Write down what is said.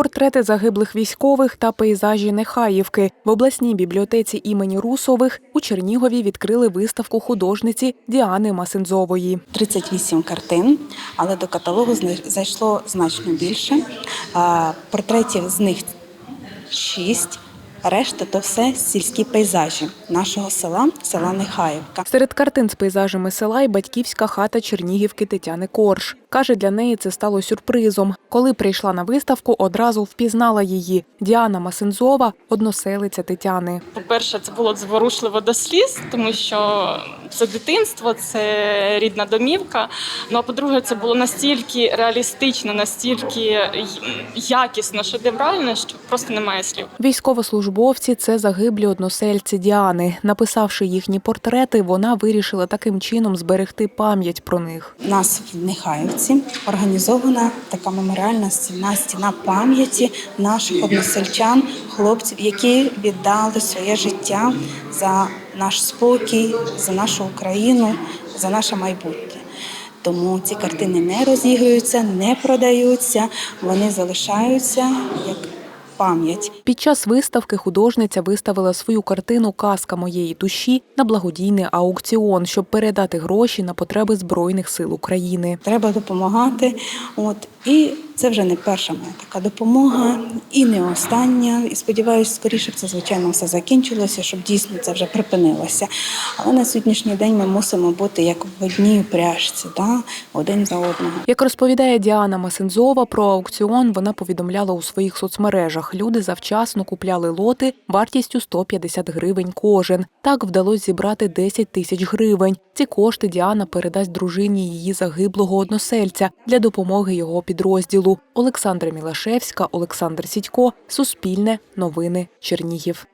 Портрети загиблих військових та пейзажі Нехаївки в обласній бібліотеці імені Русових у Чернігові відкрили виставку художниці Діани Масензової. 38 картин, але до каталогу зайшло значно більше. Портретів з них 6, решта то все сільські пейзажі нашого села, села Нехаївка. Серед картин з пейзажами села й батьківська хата Чернігівки Тетяни Корж. Каже, для неї це стало сюрпризом. Коли прийшла на виставку, одразу впізнала її. Діана Масензова – односелиця Тетяни. По-перше, це було зворушливо до сліз, тому що це дитинство, це рідна домівка. Ну а по-друге, це було настільки реалістично, настільки якісно, шедеврально, що просто немає слів. Військовослужбовці – це загиблі односельці Діани. Написавши їхні портрети, вона вирішила таким чином зберегти пам'ять про них. У нас в Нехаївці організована така меморіальна стіна, стіна пам'яті наших односельчан, хлопців, які віддали своє життя за наш спокій, за нашу Україну, за наше майбутнє. Тому ці картини не розігруються, не продаються, вони залишаються як пам'ять. Під час виставки художниця виставила свою картину Казка моєї душі на благодійний аукціон, щоб передати гроші на потреби Збройних сил України. Треба допомагати. От і це вже не перша моя така допомога, і не остання. І сподіваюся, скоріше б це звичайно все закінчилося, щоб дійсно це вже припинилося. Але на сьогоднішній день ми мусимо бути як в одній пряжці, да? один за одного. Як розповідає Діана Масензова про аукціон, вона повідомляла у своїх соцмережах. Люди завчасно купляли лоти вартістю 150 гривень кожен. Так вдалося зібрати 10 тисяч гривень. Ці кошти Діана передасть дружині її загиблого односельця для допомоги його підрозділу. Олександра Мілашевська, Олександр Сідько, Суспільне, Новини, Чернігів.